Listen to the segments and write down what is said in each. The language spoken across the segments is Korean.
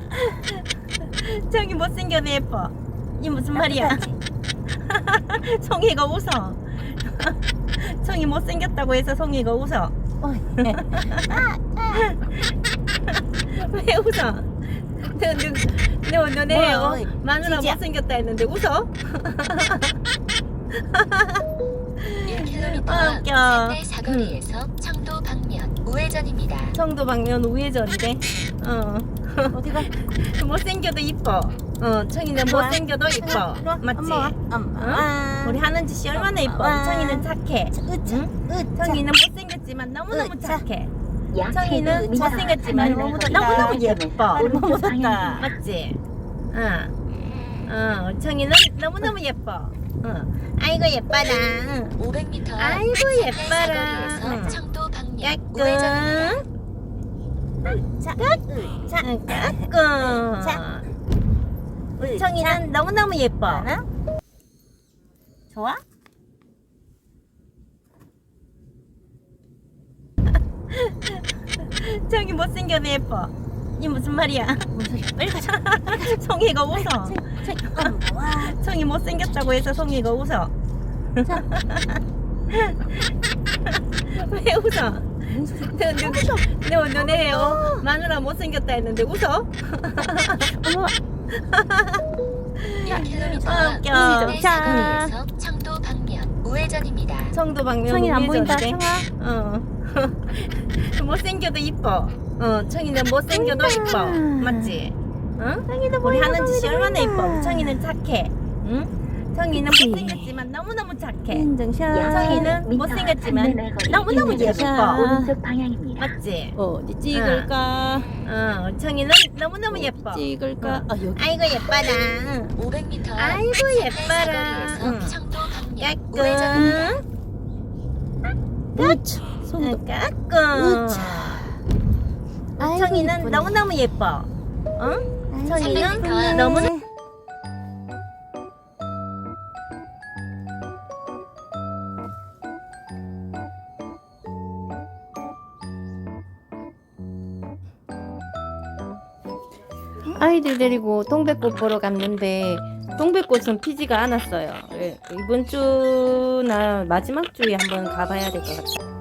저기 못생겨도 예뻐. 이 무슨 말이야? 송이가 웃어. 송이 못생겼다고 해서 송이가 웃어. 왜 웃어? 너, 너, 너, 너네 뭐, 어, 마누라 찌지야. 못생겼다 했는데 웃어? 1km 아, 웃겨. 사거리에서 청도 방면 우회전입니다. 청도 방면 우회전인데. 어. 어디가? 못생겨도 이뻐. 어, 청이는. 못생겨도 이뻐. 맞지? 엄마 와. 엄마 와. 우리 하는 짓이 얼마나 이뻐. 와. 청이는 착해. 으차. 응? 으차. 청이는 못생겼지만 너무너무 으차. 착해. 약 청이는 100m 못생겼지만 너무 너무 너무 묻었다. 예뻐. 방향입니다. 맞지? 응. 어, 우리 청이는 너무너무 예뻐. 응. 아이고 예뻐라. 응. 500m 아이고, 예뻐라. 응. 청도 방면 우회전 으차. 응, 까꿍. 자. 우리 청이는 너무너무 예뻐. 하나. 좋아? 청이 못생겨도 예뻐. 이 무슨 말이야? 뭔 소리야? 빨리 가자. 송이가 웃어. 청이 못생겼다고 해서 송이가 웃어. 자. 왜 웃어? 너, 너, 너네 어, 마누라 못생겼다 했는데 웃어? 엄마. 1km 아, 웃겨. 자. 청도 방면 우회전입니다. 청도 방면 청이 안 보인다. 청아. 어. 못생겨도 이뻐. 어, 청이는 못생겨도 이뻐. 맞지? 응? 청이도 우리 하는 짓이 얼마나. 이뻐. 청이는 착해. 응? 청이는. 못생겼지만 너무너무 착해. 인증샷. 청이는 못생겼지만 너무너무 예뻐. 오른쪽 방향입니다. 맞지? 어디 찍을까? 어, 청이는 너무너무 예뻐. 찍을까? 응. 아 여기. 아이고 예뻐라. 500m 아이고, 예뻐라. 사거리에서 응. 청도 방면 우회전입니다. 까꿍. 으차. 손도. 까꿍. 으차. 아이고, 청이는. 너무너무 예뻐. 응? 청이는 이쁘네. 너무 아이들 데리고 동백꽃 보러 갔는데 동백꽃은 피지가 않았어요. 예, 이번 주나 마지막 주에 한번 가봐야 될 것 같아요.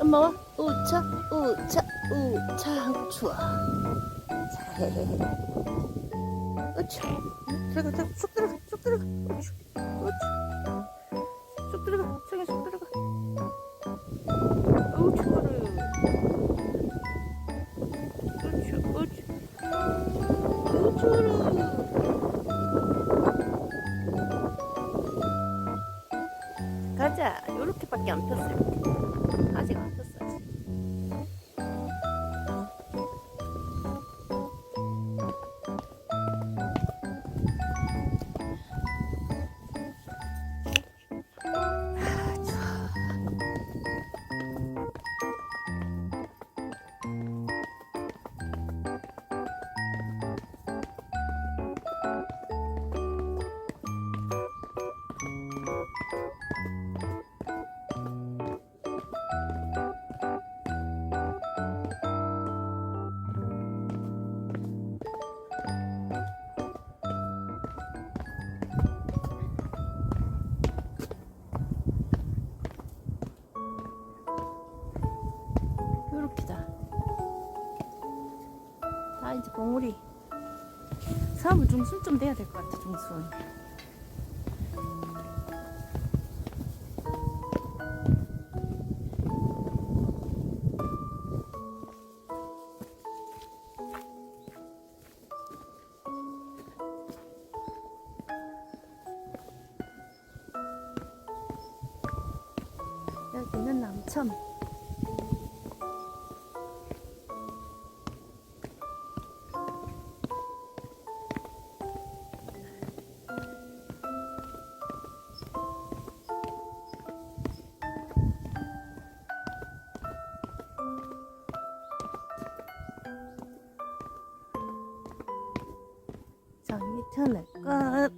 엄마와 우차 우차 우차. 좋아. 잘해 우차. 들어가 들어가 쑥 들어가. 쑥 들어가 우차. 쑥 들어가 저기 쑥 들어가. 우차를. 우차 우차. 우차를. 밖에 안 폈어요. 아직 안. 봉우리. 사람은 중순 좀 돼야 될 것 같아 중순 여기는 남천. 장미 터널 끝.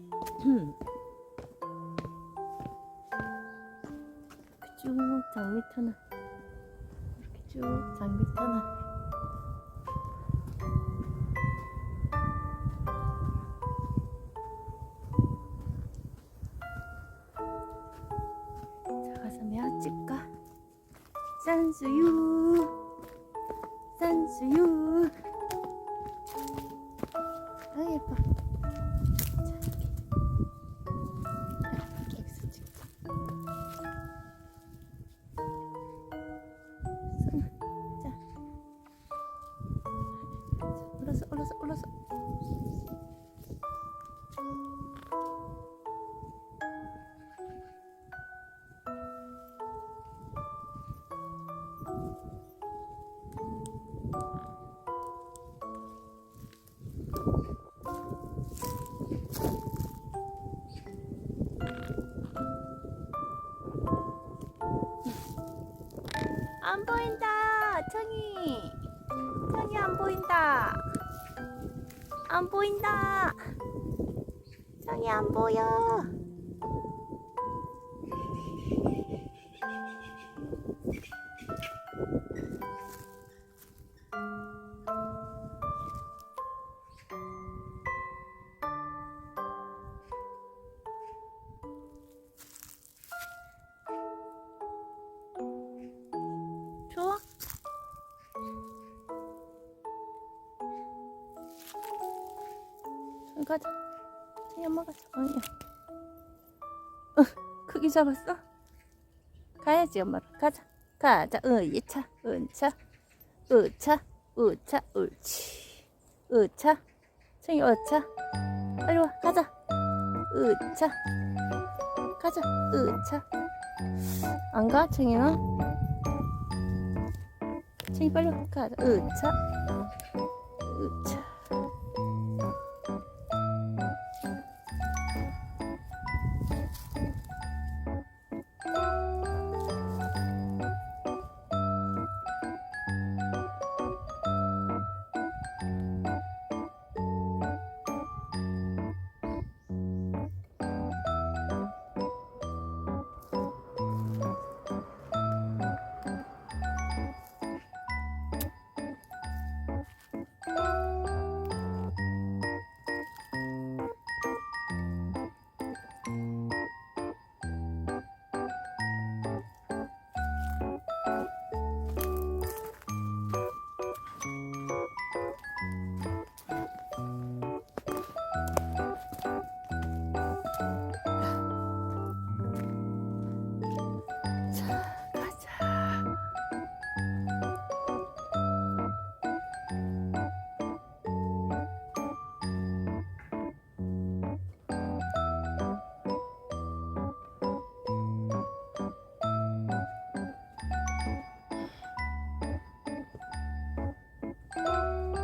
쭉 장미 터널. 이렇게 쭉 장미 찍까? 산수유 산수유 안 보인다 청이. 청이 안 보인다. 안 보인다. 청이 안 보여 가자. 저기 엄마 가자 아니야 어, 크기 잡았어? 가야지 엄마랑 가자. 가자. 으이차 은차. 으차 으차 옳지 으차. 청이 어차. 빨리 와 가자. 으차. 가자. 으차. 안 가? 청이는? 청이 빨리 와 가자. 으차. 으차 Música